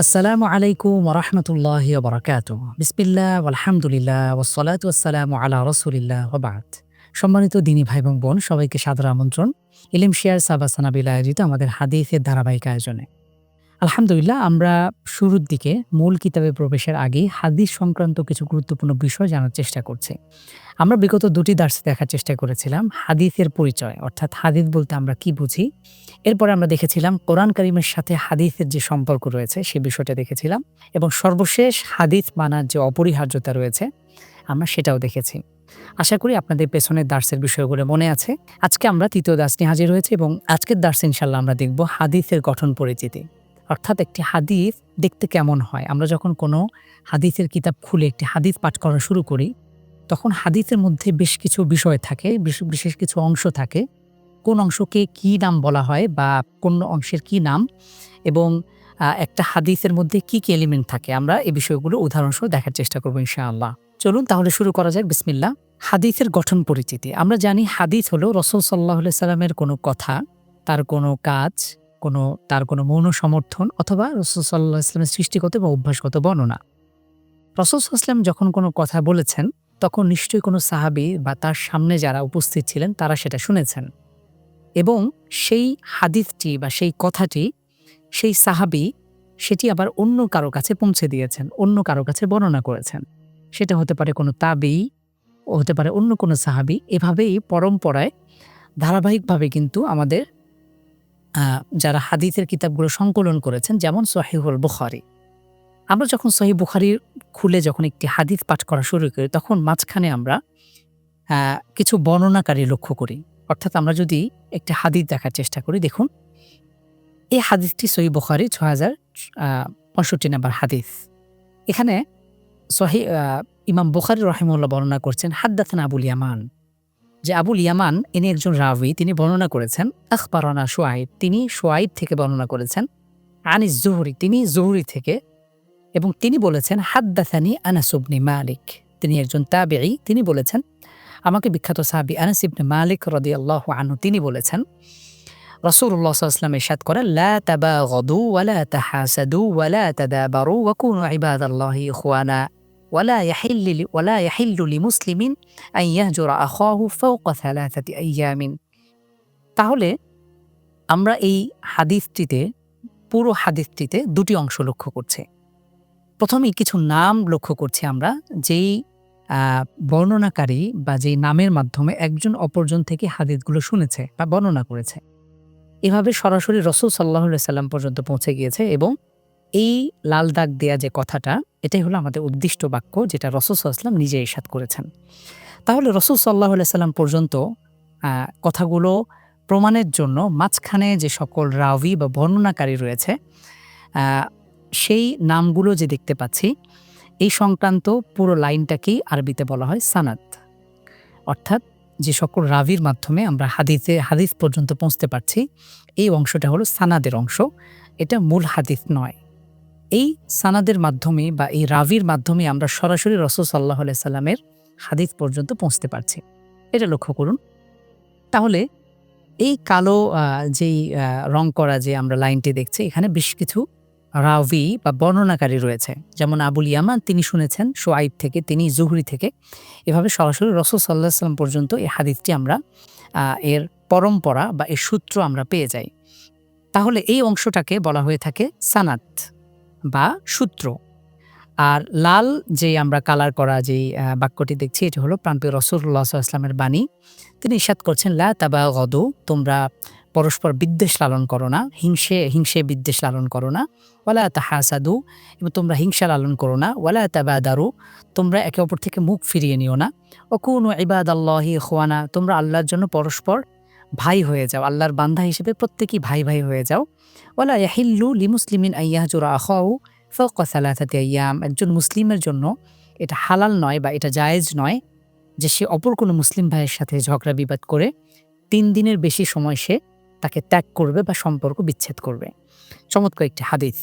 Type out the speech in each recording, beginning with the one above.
আসসালামু আলাইকুম ওরহমতুল্লাহ বরকাত বিসমিল্লাহ আলহামদুলিল্লাহ ওসলাত ওসালাম আলা রসুলিল্লাহ ওবাদ সম্মানিত দিনী ভাই এবং বোন, সবাইকে সাদর আমন্ত্রণ। ইলিম শেয়ার সাবাসানাবিল আয়োজিত আমাদের হাদিফের ধারাবাহিক আয়োজনে। আলহামদুলিল্লাহ, আমরা শুরুর দিকে মূল কিতাবে প্রবেশের আগে হাদিস সংক্রান্ত কিছু গুরুত্বপূর্ণ বিষয় জানার চেষ্টা করছি। আমরা বিগত দুটি দার্সে দেখার চেষ্টা করেছিলাম, হাদিসের পরিচয়, অর্থাৎ হাদিস বলতে আমরা কি বুঝি। এরপরে আমরা দেখেছিলাম কোরআন করিমের সাথে হাদিসের যে সম্পর্ক রয়েছে, সে বিষয়টা দেখেছিলাম এবং সর্বশেষ হাদিস মানার যে অপরিহার্যতা রয়েছে, আমরা সেটাও দেখেছি। আশা করি আপনাদের পেছনের দার্সের বিষয়গুলো মনে আছে। আজকে আমরা তৃতীয় দাস নিয়ে হাজির হয়েছে এবং আজকের দার্স ইনশাল্লাহ আমরা দেখব হাদিসের গঠন পরিচিতি। অর্থাৎ একটি হাদিস দেখতে কেমন হয়? আমরা যখন কোনো হাদিসের কিতাব খুলে একটি হাদিস পাঠ করা শুরু করি, তখন হাদিসের মধ্যে বেশ কিছু বিষয় থাকে বিশেষ কিছু অংশ থাকে। কোন অংশকে কি নাম বলা হয় বা কোন অংশের কি নাম এবং একটা হাদিসের মধ্যে কি কি এলিমেন্ট থাকে? আমরা এই বিষয়গুলো উদাহরণসহ দেখার চেষ্টা করব ইনশাআল্লাহ। চলুন তাহলে শুরু করা যাক বিসমিল্লা হাদিসের গঠন পরিচিতি। আমরা জানি হাদিস হলো রসুল সাল্লাহ সাল্লামের কোনো কথা, তার কোনো কাজ কোনো, তার কোনো মৌন সমর্থন অথবা রসুল ইসলামের সৃষ্টিগত বা অভ্যাসগত বর্ণনা। রসুল ইসলাম যখন কোনো কথা বলেছেন, তখন নিশ্চয়ই কোনো সাহাবি বা তার সামনে যারা উপস্থিত ছিলেন, তারা সেটা শুনেছেন। এবং সেই হাদিসটি বা সেই কথাটি, সেই সাহাবি সেটি আবার অন্য কারও কাছে পৌঁছে দিয়েছেন, অন্য কারও কাছে বর্ণনা করেছেন। সেটা হতে পারে কোনো তাবেই হতে পারে অন্য কোনো সাহাবি। এভাবেই পরম্পরায় ধারাবাহিকভাবে কিন্তু আমাদের যারা হাদিসের কিতাবগুলো সংকলন করেছেন, যেমন সহিহুল বুখারি। আমরা যখন সহি বুখারির খুলে যখন একটি হাদিস পাঠ করা শুরু করি, তখন মাঝখানে আমরা কিছু বর্ণনাকারী লক্ষ্য করি। অর্থাৎ আমরা যদি একটি হাদিস দেখার চেষ্টা করি, দেখুন, এই হাদিসটি সহি বুখারি ছ হাজার পঁয়ষট্টি নাম্বার হাদিস। এখানে সহি ইমাম বুখারি রহিমুল্লাহ বর্ণনা করছেন হাদ্দাথান আবুল ইয়ামান। যে আবুল ইয়ামান ইনি একজন রাবি, তিনি বর্ণনা করেছেন, আখবারানা সোয়াইব তিনি সোয়াইব থেকে বর্ণনা করেছেন আনিস জহুরি, তিনি জহুরি থেকে, এবং তিনি বলেছেন হাদ্দাথানি আনাসুবনি মালিক। তিনি একজন তাবেই তিনি বলেছেন, আমাকে বিখ্যাত সাহাবি আনাস ইবনে মালিক রদিয়াল্লাহু আনহু, তিনি বলেছেন রসুল্লাহ সাল্লাম ইরশাদ করেন, লা তাবাগাদু ওয়ালা তাহাসাদু ওয়ালা তাদাবারু ওয়াকুনু ইবাদাল্লাহি ইখওয়ানা। ওয়ালা يحل ولا يحل মুসলিমিন ان يهجر اخاه فوق ثلاثه ايام তাহলে আমরা এই হাদিসটিতে, পুরো হাদিসটিতে দুটি অংশ লক্ষ্য করছি। প্রথমেই কিছু নাম লক্ষ্য করছি আমরা, যেই বর্ণনাকারী বা যেই নামের মাধ্যমে একজন অপরজন থেকে হাদিসগুলো শুনেছে বা বর্ণনা করেছে। এভাবে সরাসরি রসুল সাল্লাহ সাল্লাম পর্যন্ত পৌঁছে গিয়েছে এবং এই লাল দাগ দেয়া যে কথাটা, এটাই হলো আমাদের উদ্দিষ্ট বাক্য যেটা রসুল সাল্লাম নিজে ইসাদ করেছেন। তাহলে রসুল সাল্লাহ সাল্লাম পর্যন্ত কথাগুলো প্রমাণের জন্য মাঝখানে যে সকল রাবি বা বর্ণনাকারী রয়েছে সেই নামগুলো যে দেখতে পাচ্ছি, এই সংক্রান্ত পুরো লাইনটাকেই আরবিতে বলা হয় সানাদ। অর্থাৎ যে সকল রাবির মাধ্যমে আমরা হাদিসে, হাদিস পর্যন্ত পৌঁছতে পারছি, এই অংশটা হলো সানাদের অংশ, এটা মূল হাদিস নয়। এই সানাদের মাধ্যমে বা এই রাভির মাধ্যমে আমরা সরাসরি রসুল সাল্লাহ সাল্লামের হাদিস পর্যন্ত পৌঁছতে পারছি। এটা লক্ষ্য করুন। তাহলে এই কালো যেই রং করা যে আমরা লাইনটি দেখছি, এখানে বেশ কিছু রাভি বা বর্ণনাকারী রয়েছে। যেমন আবুল ইয়ামান, তিনি শুনেছেন সোয়াইব থেকে, তিনি জুহরি থেকে। এভাবে সরাসরি রসুল সাল্লাহ সাল্লাম পর্যন্ত এই হাদিসটি আমরা এর পরম্পরা বা এর সূত্র আমরা পেয়ে যাই। তাহলে এই অংশটাকে বলা হয়ে থাকে সানাত। বা সূত্র। আর লাল যে আমরা কালার করা যে বাক্যটি দেখছি, এটি হলো প্রাণপ্রিয় রসুল্লাহ ইসলামের বাণী। তিনি ইসাদ করছেন, লা তাবা গদু তোমরা পরস্পর বিদ্বেষ লালন করো না, হিংসে হিংসে বিদ্বেষ লালন করো না। ওয়ালা তাহাসাদু এবং তোমরা হিংসা লালন করো না। ওয়ালা তাবা দারু তোমরা একে অপর থেকে মুখ ফিরিয়ে নিও না। ও কোন ইবাদ আল্লাহি খোয়ানা তোমরা আল্লাহর জন্য পরস্পর ভাই হয়ে যাও, আল্লাহর বান্ধা হিসেবে প্রত্যেকেই ভাই ভাই হয়ে যাও। ওয়ালা ইয়াহিল্লু লি মুসলিমিন আইয়াহজুরা আখাউ ফৌকা সালাথাতে আইয়াম একজন মুসলিমের জন্য এটা হালাল নয় বা এটা জায়েজ নয় যে সে অপর কোনো মুসলিম ভাইয়ের সাথে ঝগড়া বিবাদ করে তিন দিনের বেশি সময় সে তাকে ত্যাগ করবে বা সম্পর্ক বিচ্ছেদ করবে। চমৎকার একটি হাদিস।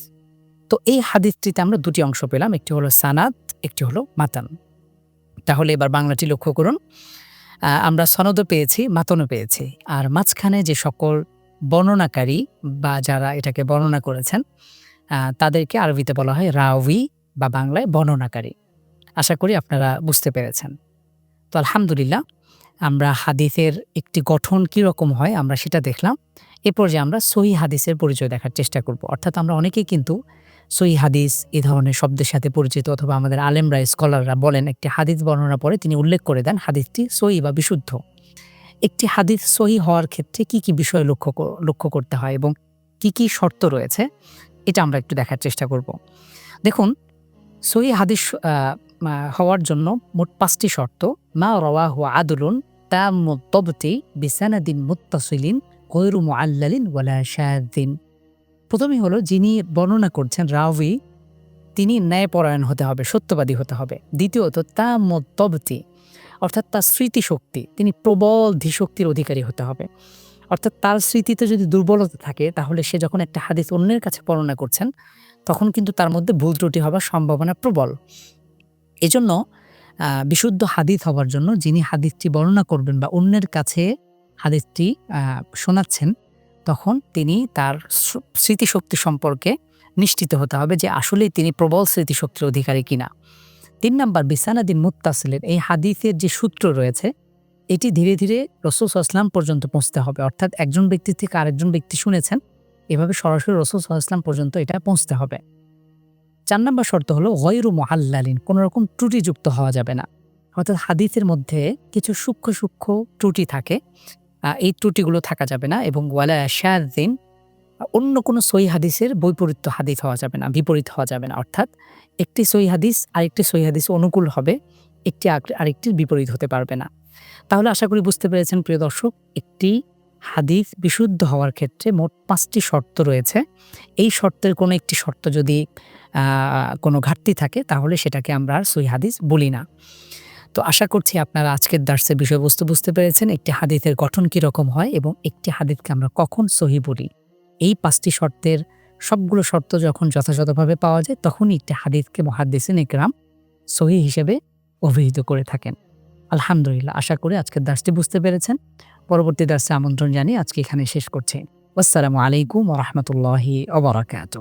তো এই হাদিসটিতে আমরা দুটি অংশ পেলাম, একটি হলো সানাদ একটি হলো মাতান। তাহলে এবার বাংলাটি লক্ষ্য করুন। আমরা সনদও পেয়েছি, মাতনও পেয়েছি। আর মাঝখানে যে সকল বর্ণনাকারী বা যারা এটাকে বর্ণনা করেছেন তাদেরকে আরবিতে বলা হয় রাউি বা বাংলায় বর্ণনাকারী। আশা করি আপনারা বুঝতে পেরেছেন। তো আলহামদুলিল্লাহ, আমরা হাদিসের একটি গঠন কী রকম হয় আমরা সেটা দেখলাম। এ পর্যায়ে আমরা সহি হাদিসের পরিচয় দেখার চেষ্টা করব। অর্থাৎ আমরা অনেকেই কিন্তু সহি হাদিস এ ধরনের শব্দের সাথে পরিচিত অথবা আমাদের আলেমরা, স্কলাররা বলেন একটি হাদিস বর্ণনা পরে তিনি উল্লেখ করে দেন হাদিসটি সহি বা বিশুদ্ধ। একটি হাদিস সহি হওয়ার ক্ষেত্রে কি কি বিষয় লক্ষ্য লক্ষ্য করতে হয় এবং কি কি শর্ত রয়েছে, এটা আমরা একটু দেখার চেষ্টা করব। দেখুন, সহি হাদিস হওয়ার জন্য মোট পাঁচটি শর্ত। মা রওয়াহু আদলুন তামুদ্দবতি বিসানাদিন মুত্তাসিলিন গৈরু মুআল্লালিন ওয়ালা শাযিন। প্রথমেই হলো যিনি বর্ণনা করছেন রাওয়ি, তিনি ন্যায়পরায়ণ হতে হবে, সত্যবাদী হতে হবে। দ্বিতীয়ত তা মতবতি অর্থাৎ তার স্মৃতিশক্তি, তিনি প্রবল ধীশক্তির অধিকারী হতে হবে। অর্থাৎ তার স্মৃতিতে যদি দুর্বলতা থাকে, তাহলে সে যখন একটা হাদিস অন্যের কাছে বর্ণনা করছেন, তখন কিন্তু তার মধ্যে ভুল ত্রুটি হওয়ার সম্ভাবনা প্রবল। এজন্য বিশুদ্ধ হাদিস হওয়ার জন্য যিনি হাদিসটি বর্ণনা করবেন বা অন্যের কাছে হাদিসটি শোনাচ্ছেন তখন তিনি তার স্মৃতিশক্তি সম্পর্কে নিশ্চিত হতে হবে যে আসলেই তিনি প্রবল স্মৃতিশক্তির অধিকারী কিনা। তিন নাম্বার বিসানাদিন মুত্তাসিলের এই হাদিসের যে সূত্র রয়েছে, এটি ধীরে ধীরে রসুল ইসলাম পর্যন্ত পৌঁছতে হবে। অর্থাৎ একজন ব্যক্তি থেকে আরেকজন ব্যক্তি শুনেছেন, এভাবে সরাসরি রসুল ইসলাম পর্যন্ত এটা পৌঁছতে হবে। চার নম্বর শর্ত হলো গয়রু মহাল্লালিন, কোনো রকম ত্রুটিযুক্ত হওয়া যাবে না। অর্থাৎ হাদিসের মধ্যে কিছু সূক্ষ্ম সূক্ষ্ম ত্রুটি থাকে এই ত্রুটিগুলো থাকা যাবে না এবং ওয়ালা শাদিন, অন্য কোনো সই হাদিসের বৈপরীত্য হাদিস হওয়া যাবে না, বিপরীত হওয়া যাবে না। অর্থাৎ একটি সই হাদিস আরেকটি সই হাদিস অনুকূল হবে, একটি আরেকটির বিপরীত হতে পারবে না। তাহলে আশা করি বুঝতে পেরেছেন প্রিয় দর্শক, একটি হাদিস বিশুদ্ধ হওয়ার ক্ষেত্রে মোট পাঁচটি শর্ত রয়েছে। এই শর্তের কোনো একটি শর্ত যদি কোনো ঘাটতি থাকে, তাহলে সেটাকে আমরা আর সই হাদিস বলি না। তো আশা করছি আপনারা আজকের দার্সের বিষয়বস্তু বুঝতে পেরেছেন, একটি হাদিসের গঠন কী রকম হয় এবং একটি হাদিসকে আমরা কখন সহি বলি। এই পাঁচটি শর্তের সবগুলো শর্ত যখন যথাযথভাবে পাওয়া যায়, তখনই একটি হাদিসকে মহাদিসিন একরাম সহি হিসেবে অভিহিত করে থাকেন। আলহামদুলিল্লাহ, আশা করি আজকের দার্সটি বুঝতে পেরেছেন। পরবর্তী দার্সে আমন্ত্রণ জানিয়ে আজকে এখানে শেষ করছি। আসসালামু আলাইকুম রহমতুল্লাহি অবরাকাত